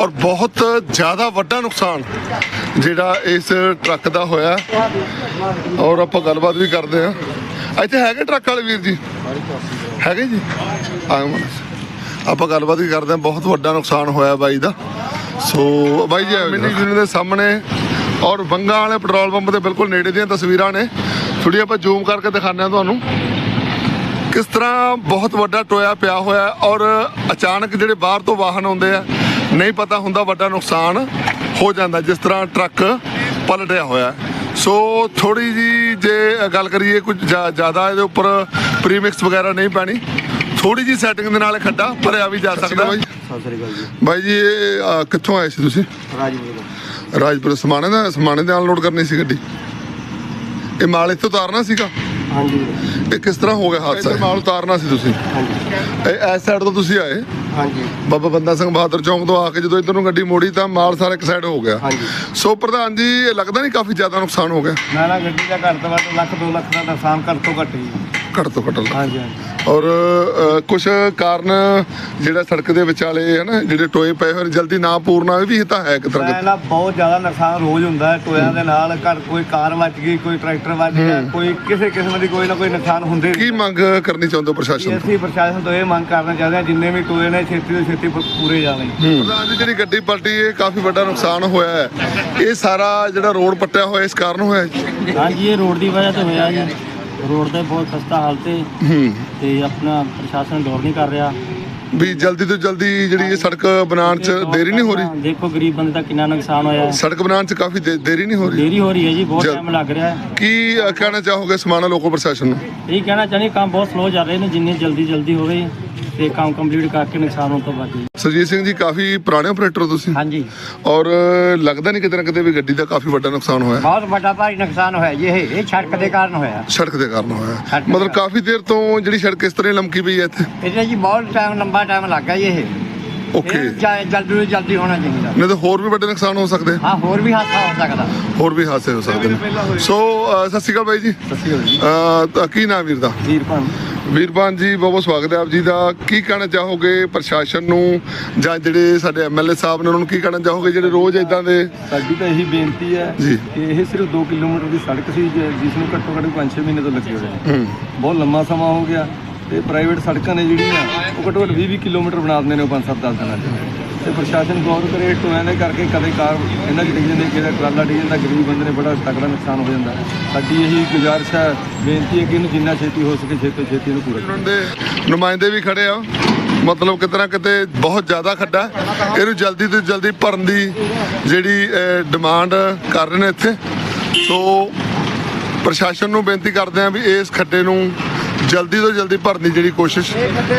ਔਰ ਬਹੁਤ ਜ਼ਿਆਦਾ ਵੱਡਾ ਨੁਕਸਾਨ ਜਿਹੜਾ ਇਸ ਟਰੱਕ ਦਾ ਹੋਇਆ ਔਰ ਆਪਾਂ ਗੱਲਬਾਤ ਵੀ ਕਰਦੇ ਆ ਇੱਥੇ ਹੈਗੇ ਟਰੱਕ ਵਾਲੇ ਵੀਰ ਜੀ? ਹੈਗੇ ਜੀ? ਆਪਾਂ ਗੱਲਬਾਤ ਵੀ ਕਰਦੇ ਆ ਬਹੁਤ ਵੱਡਾ ਨੁਕਸਾਨ ਹੋਇਆ ਬਾਈ ਦਾ। ਸੋ ਬਾਈ ਜੀ, ਮਿੰਨੀ ਯੂਨੀਅਨ ਦੇ ਸਾਹਮਣੇ ਔਰ ਬੰਗਾ ਵਾਲੇ ਪੈਟਰੋਲ ਪੰਪ ਦੇ ਬਿਲਕੁਲ ਨੇੜੇ ਦੀਆਂ ਤਸਵੀਰਾਂ ਨੇ। ਥੋੜੀ ਆਪਾਂ ਜ਼ੂਮ ਕਰਕੇ ਦਿਖਾਉਂਦੇ ਆ ਤੁਹਾਨੂੰ। ਕਿਸ ਤਰ੍ਹਾਂ ਬਹੁਤ ਵੱਡਾ ਟੋਇਆ ਪਿਆ ਹੋਇਆ ਔਰ ਅਚਾਨਕ ਜਿਹੜੇ ਬਾਹਰ ਤੋਂ ਵਾਹਨ ਆਉਂਦੇ ਆ ਨਹੀਂ ਪਤਾ ਹੁੰਦਾ ਵੱਡਾ ਨੁਕਸਾਨ ਹੋ ਜਾਂਦਾ ਜਿਸ ਤਰ੍ਹਾਂ ਟਰੱਕ ਪਲਟਿਆ ਹੋਇਆ। ਸੋ ਥੋੜੀ ਜੀ ਜੇ ਗੱਲ ਕਰੀਏ ਕੁਝ ਜ਼ਿਆ- ਜ਼ਿਆਦਾ ਇਹਦੇ ਉੱਪਰ ਪ੍ਰੀਮਿਕਸ ਵਗੈਰਾ ਨਹੀਂ ਪੈਣੀ। ਥੋੜੀ ਜੀ ਸੈਟਿੰਗ ਦੇ ਨਾਲ ਖੱਡਾ ਭਰਿਆ ਵੀ ਜਾ ਸਕਦਾ। ਬਾਈ ਸਤਿ ਸ੍ਰੀ ਅਕਾਲ ਜੀ। ਬਾਈ ਜੀ ਇਹ ਕਿੱਥੋਂ ਆਏ ਸੀ ਤੁਸੀਂ? ਰਾਜਪੁਰ ਰਾਜਪੁਰ ਸਮਾਣੇ ਦਾ ਸਮਾਣੇ ਦੇ ਅਨਲੋਡ ਕਰਨੀ ਸੀ ਗੱਡੀ? ਇਹ ਮਾਲ ਇੱਥੋਂ ਉਤਾਰਨਾ ਸੀਗਾ? ਹਾਂਜੀ। ਇਹ ਕਿਸ ਤਰ੍ਹਾਂ ਹੋ ਗਿਆ ਹਾਦਸਾ ਮਾਲ ਉਤਾਰਨਾ ਸੀ ਤੁਸੀਂ? ਹਾਂਜੀ। ਇਹ ਇਸ ਸਾਈਡ ਤੋਂ ਤੁਸੀਂ ਆਏ? ਹਾਂਜੀ। ਬਾਬਾ ਬੰਦਾ ਸਿੰਘ ਬਹਾਦਰ ਚੌਂਕ ਤੋਂ ਆ ਕੇ ਜਦੋਂ ਇੱਧਰ ਨੂੰ ਗੱਡੀ ਮੋੜੀ ਤਾਂ ਮਾਲ ਸਾਰਾ ਇੱਕ ਸਾਈਡ ਹੋ ਗਿਆ। ਹਾਂਜੀ। ਸੋ ਪ੍ਰਧਾਨ ਜੀ ਇਹ ਲੱਗਦਾ ਨਹੀਂ ਕਾਫੀ ਜ਼ਿਆਦਾ ਨੁਕਸਾਨ ਹੋ ਗਿਆ? ਨਾ ਨਾ ਗੱਡੀ ਦਾ ਘੱਟ ਤੋਂ ਘੱਟ ਲੱਖ 2 ਲੱਖ ਦਾ ਨੁਕਸਾਨ ਘੱਟ ਤੋਂ ਘੱਟ ਜੀ ਘੱਟ ਤੋਂ ਘੱਟ ਹਾਂਜੀ ਹਾਂਜੀ। ਔਰ ਕੁਝ ਕਾਰਨ ਜਿਹੜਾ ਸੜਕ ਦੇ ਵਿਚਾਲੇ ਹੈ ਨਾ ਜਿਹੜੇ ਟੋਏ ਪਏ ਹੋਏ ਨੇ, ਜਲਦੀ ਨਾ ਪੂਰਨਾ ਇਹ ਵੀ ਤਾਂ ਹੈ ਇੱਕ ਤਰ੍ਹਾਂ ਨਾ ਬਹੁਤ ਜ਼ਿਆਦਾ ਨੁਕਸਾਨ ਰੋਜ਼ ਹੁੰਦਾ ਹੈ ਟੋਇਆਂ ਦੇ ਨਾਲ ਘਰ ਕੋਈ ਕਾਰ ਵੱਜ ਗਈ ਕੋਈ ਟਰੈਕਟਰ ਵੱਜ ਗਿਆ ਕੋਈ ਕਿਸੇ ਕਿਸਮ ਦੀ ਕੋਈ ਨਾ ਕੋਈ ਨੁਕਸਾਨ ਹੁੰਦੇ ਕੀ ਮੰਗ ਕਰਨੀ ਚਾਹੁੰਦੇ ਹੋ ਪ੍ਰਸ਼ਾਸਨ ਤੋਂ? ਅਸੀਂ ਪ੍ਰਸ਼ਾਸਨ ਤੋਂ ਇਹ ਮੰਗ ਕਰਨਾ ਚਾਹੁੰਦੇ ਹਾਂ ਜਿੰਨੇ ਵੀ ਟੋਏ ਨੇ ਛੇਤੀ ਤੋਂ ਛੇਤੀ ਪ- ਪੂਰੇ ਜਾਣੇ। ਪ੍ਰਧਾਨ ਜੀ ਜਿਹੜੀ ਗੱਡੀ ਪਲਟੀ ਇਹ ਕਾਫੀ ਵੱਡਾ ਨੁਕਸਾਨ ਹੋਇਆ ਹੈ। ਇਹ ਸਾਰਾ ਜਿਹੜਾ ਰੋਡ ਪੱਟਿਆ ਹੋਇਆ ਇਸ ਕਾਰਨ ਹੋਇਆ ਹੈ? ਹਾਂਜੀ ਇਹ ਰੋਡ ਦੀ ਵਜ੍ਹਾ ਤੋਂ ਹੋਇਆ ਜੀ। ਰੋਡ ਤੇ ਬਹੁਤ ਖਸਤਾ ਹਾਲਤ ਹੈ ਹੂੰ। ਤੇ ਆਪਣਾ ਪ੍ਰਸ਼ਾਸਨ ਗੌਰ ਨਹੀਂ ਕਰ ਰਿਹਾ। ਵੀ ਜਲਦੀ ਤੋਂ ਜਲਦੀ ਜਿਹੜੀ ਇਹ ਸੜਕ ਬਣਾਉਣ ਚ ਦੇਰੀ ਨਹੀਂ ਹੋ ਰਹੀ? ਦੇਖੋ ਗਰੀਬ ਬੰਦੇ ਦਾ ਕਿੰਨਾ ਨੁਕਸਾਨ ਹੋਇਆ। ਹੈ ਸੜਕ ਬਣਾਉਣ ਚ ਕਾਫੀ ਦੇ- ਦੇਰੀ ਨਹੀਂ ਹੋ ਰਹੀ? ਦੇਰੀ ਹੋ ਰਹੀ ਹੈ ਜੀ ਬਹੁਤ ਜਲ- ਟਾਈਮ ਲੱਗ ਰਿਹਾ ਹੈ। ਕੀ ਅ, ਕਹਿਣਾ ਚਾਹੋਗੇ ਸਮਾਣਾ ਲੋਕੋ ਪ੍ਰਸ਼ਾਸਨ ਨੂੰ? ਇਹ ਕਹਿਣਾ ਚਾਹੁੰਦੇ ਕੰਮ ਬਹੁਤ ਸਲੋ ਚੱਲ ਰਹੇ ਨੇ ਜਿੰਨੀ ਜਲਦੀ ਜਲਦੀ ਹੋਵੇ। ਤੇ ਕੰਮ ਕੰਪਲੀਟ ਕਰਕੇ ਨੁਕਸਾਨ ਹੋਣ ਤੋਂ ਬਚੇ ਸਰਜੀਤ ਸਿੰਘ ਜੀ ਕਾਫੀ ਪੁਰਾਣੇ ਆਪਰੇਟਰ ਹੋ ਤੁਸੀਂ? ਹਾਂਜੀ। ਔਰ ਲੱਗਦਾ ਨਹੀਂ ਕਿਤੇ ਨਾ ਕਿਤੇ ਵੀ ਗੱਡੀ ਦਾ ਕਾਫੀ ਵੱਡਾ ਨੁਕਸਾਨ ਹੋਇਆ। ਬਹੁਤ ਵੱਡਾ ਭਾਰੀ ਨੁਕਸਾਨ ਹੋਇਆ ਜੀ ਇਹ। ਇਹ ਸੜਕ ਦੇ ਕਾਰਨ ਹੋਇਆ। ਸੜਕ ਦੇ ਕਾਰਨ ਹੋਇਆ। ਸੜਕ ਮਤਲਬ ਕਾਫੀ ਦੇਰ ਤੋਂ ਜਿਹੜੀ ਸੜਕ ਇਸ ਤਰ੍ਹਾਂ ਹੀ ਲੰਮਕੀ ਪਈ ਹੈ ਇੱਥੇ? ਇਹਦੇ ਜੀ ਬਹੁਤ ਟਾਈਮ ਲੰਬਾ ਟਾਈਮ ਲੱਗ ਜੀ ਇਹ। ਓਕੇ। ਇਹ ਜ- ਜਲਦੀ ਤੋਂ ਜਲਦੀ ਹੋਣਾ ਚਾਹੀਦਾ। ਨਹੀਂ ਤਾਂ ਹੋਰ ਵੀ ਵੱਡੇ ਨੁਕਸਾਨ ਹੋ ਸਕਦੇ? ਹਾਂ ਹੋਰ ਵੀ ਹਾਦਸਾ ਹੋ ਸਕਦਾ। ਹੋਰ ਵੀ ਹਾਦਸੇ ਹੋ ਸਕਦੇ ਨੇ। ਸੋ ਅ, ਸਤਿ ਸ਼੍ਰੀ ਅਕਾਲ ਬਾਈ ਜੀ। ਸਤਿ ਸ਼੍ਰੀ ਅਕਾਲ ਜੀ। ਅ, ਤਾਂ ਕੀ ਨਾਮ ਵੀਰ ਦਾ? ਵੀਰਪਾਨ ਵੀਰਬਾਨ ਜੀ ਬਹੁਤ ਸਵਾਗਤ ਹੈ ਆਪ ਜੀ ਦਾ। ਕੀ ਕਹਿਣਾ ਚਾਹੋਗੇ ਪ੍ਰਸ਼ਾਸਨ ਨੂੰ ਜਾਂ ਜਿਹੜੇ ਸਾਡੇ ਐਮਐਲਏ ਸਾਹਿਬ ਨੇ ਉਹਨਾਂ ਨੂੰ ਕੀ ਕਹਿਣਾ ਚਾਹੋਗੇ ਜਿਹੜੇ ਰੋਜ਼ ਇਦਾਂ ਦੇ ਸਾਡੀ ਤਾਂ ਇਹੀ ਬੇਨਤੀ ਹੈ। ਕਿ ਇਹ ਸਿਰਫ 2 ਕਿਲੋਮੀਟਰ ਦੀ ਸੜਕ ਸੀ ਜਿਸ ਨੂੰ ਘੱਟੋ ਘੱਟ 5-6 ਮਹੀਨੇ ਤੋਂ ਲੱਗੇ ਹੋਏ ਨੇ। ਬਹੁਤ ਲੰਮਾ ਸਮਾਂ ਹੋ ਗਿਆ ਤੇ ਪ੍ਰਾਈਵੇਟ ਸੜਕਾਂ ਨੇ ਜਿਹੜੀਆਂ ਉਹ ਘੱਟੋ ਘੱਟ 20-20 ਕਿਲੋਮੀਟਰ ਬਣਾ ਦਿੰਦੇ ਨੇ ਉਹ 5-7 ਦਿਨਾਂ 'ਚ। ਤੇ ਪ੍ਰਸ਼ਾਸਨ ਗੌਰ ਕਰੇ ਟੋਇਆਂ ਦੇ ਕਰਕੇ ਕਦੇ ਕਾਰ, ਇਹਨਾਂ 'ਚ ਡਿੱਗ ਜਾਂਦੇ ਕਿਹਦਾ ਟਰਾਲਾ ਡਿੱਗ ਜਾਂਦਾ ਗਰੀਬ ਬੰਦੇ ਨੇ ਬੜਾ ਤਕੜਾ ਨੁਕਸਾਨ ਹੋ ਜਾਂਦਾ। ਸਾਡੀ ਇਹੀ ਗੁਜ਼ਾਰਿਸ਼ ਹੈ, ਬੇਨਤੀ ਹੈ ਕਿ ਇਹਨੂੰ ਜਿੰਨਾ ਛੇਤੀ ਹੋ ਸਕੇ ਛੇਤੀ ਤੋਂ ਛੇਤੀ ਇਹਨੂੰ ਪੂਰਾ ਦੇ ਨੁਮਾਇੰਦੇ ਵੀ ਖੜੇ ਆ। ਮਤਲਬ ਕਿਤੇ ਨਾ ਕਿਤੇ ਬਹੁਤ ਜ਼ਿਆਦਾ ਖੱਡਾ ਇਹਨੂੰ ਜਲਦੀ ਤੋਂ ਜਲਦੀ ਭਰਨ ਦੀ ਜਿਹੜੀ ਡਿਮਾਂਡ ਕਰ ਰਹੇ ਨੇ ਇੱਥੇ। ਸੋ, ਪ੍ਰਸ਼ਾਸਨ ਨੂੰ ਬੇਨਤੀ ਕਰਦੇ ਆ ਵੀ ਇਸ ਖੱਡੇ ਨੂੰ ਜਲਦੀ ਤੋਂ ਜਲਦੀ ਭਰਨ ਦੀ ਜਿਹੜੀ ਕੋਸ਼ਿਸ਼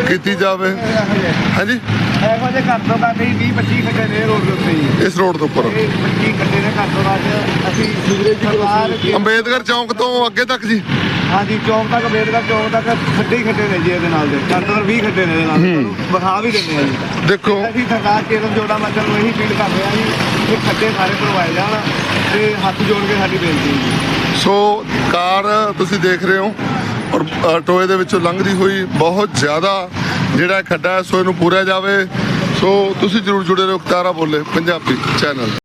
ਕੀਤੀ ਜਾਵੇ ਹਾਂਜੀ ਇਹੋ ਜਿਹੇ ਘੱਟ ਤੋਂ ਘੱਟ 20 25 ਖੱਡੇ ਨੇ ਰੋਡ ਦੇ ਉੱਤੇ ਜੀ ਇਸ ਰੋਡ ਦੇ ਉੱਪਰ। ਇਹ 25 ਖੱਡੇ ਨੇ ਘੱਟ ਤੋਂ ਘੱਟ ਅਸੀਂ ਸੀਵਰੇਜ ਸਰਕਾਰ ਕੇ- ਅੰਬੇਦਕਰ ਚੌਂਕ ਤੋਂ ਅੱਗੇ ਤੱਕ ਜੀ? ਹਾਂਜੀ ਚੌਂਕ ਤੱਕ ਬੇਦਗੜ ਚੌਂਕ ਤੱਕ ਖੱਡੇ ਹੀ ਖੱਡੇ ਨੇ ਜੀ ਇਹਦੇ ਨਾਲ ਦੇ। ਘੱਟ ਤੋਂ ਘੱਟ 20 ਖੱਡੇ ਨੇ ਇਹਦੇ ਨਾਲ ਵਿਖਾ ਵੀ ਦਿੰਦੇ ਆ ਜੀ। ਦੇਖੋ। ਅਸੀਂ ਸਰਕਾਰ ਕੇਰਲ ਜੋੜਾ ਮੱਚਲ ਨੂੰ ਇਹੀ ਫੀਲ ਕਰ ਰਹੇ ਜੀ ਇਹ ਖੱਡੇ ਸਾਰੇ ਭਰਵਾਏ ਜਾਣ ਤੇ ਹੱਥ ਜੋੜ ਕੇ ਸਾਡੀ ਬੇਨਤੀ ਹੈ ਜੀ। ਸੋ ਕਾਰ ਤੁਸੀਂ ਦੇਖ ਰਹੇ ਹੋ। ਔਰ ਟੋਏ ਦੇ ਵਿੱਚੋਂ ਲੰਘਦੀ ਹੋਈ ਬਹੁਤ ਜ਼ਿਆਦਾ ਜਿਹੜਾ ਖੱਡਾ ਹੈ, ਸੋ ਇਹਨੂੰ ਪੂਰਿਆ ਜਾਵੇ। ਸੋ ਤੁਸੀਂ ਜਰੂਰ ਜੁੜੇ ਰਹੋ ਤਾਰਾ ਬੋਲੇ, ਪੰਜਾਬੀ ਚੈਨਲ।